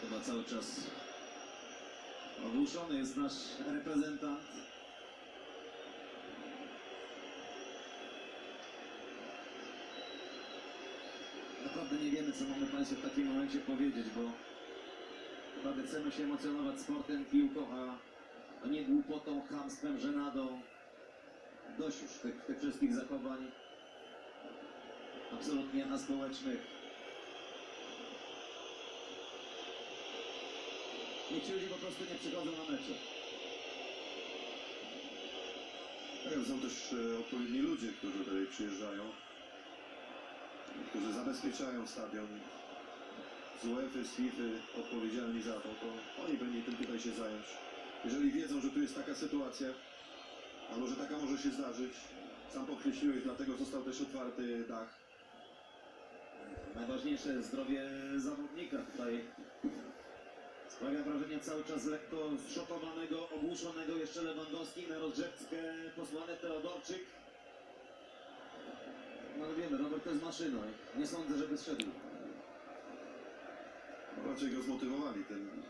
Chyba cały czas ogłuszony jest nasz reprezentant. Naprawdę nie wiemy, co mamy Państwu w takim momencie powiedzieć, bo naprawdę chcemy się emocjonować sportem, piłką, a nie głupotą, chamstwem, żenadą. Dość już tych, tych wszystkich zachowań absolutnie aspołecznych. Niech ci ludzie po prostu nie przychodzą na mecze. Tak, Są też e, odpowiedni ludzie, którzy tutaj przyjeżdżają, którzy zabezpieczają stadion. Z UEFA, z FIFA odpowiedzialni za to, to oni powinni tym tutaj się zająć. Jeżeli wiedzą, że tu jest taka sytuacja, albo że taka może się zdarzyć, sam podkreśliłeś, dlatego został też otwarty dach. Najważniejsze jest zdrowie zawodnika. Tutaj sprawia wrażenie cały czas lekko zszokowanego, ogłuszonego jeszcze Lewandowski na rozgrzewkę posłany Teodorczyk. No ale wiemy, Robert to jest maszyna. Nie sądzę, żeby zszedł. Raczej go zmotywowali tym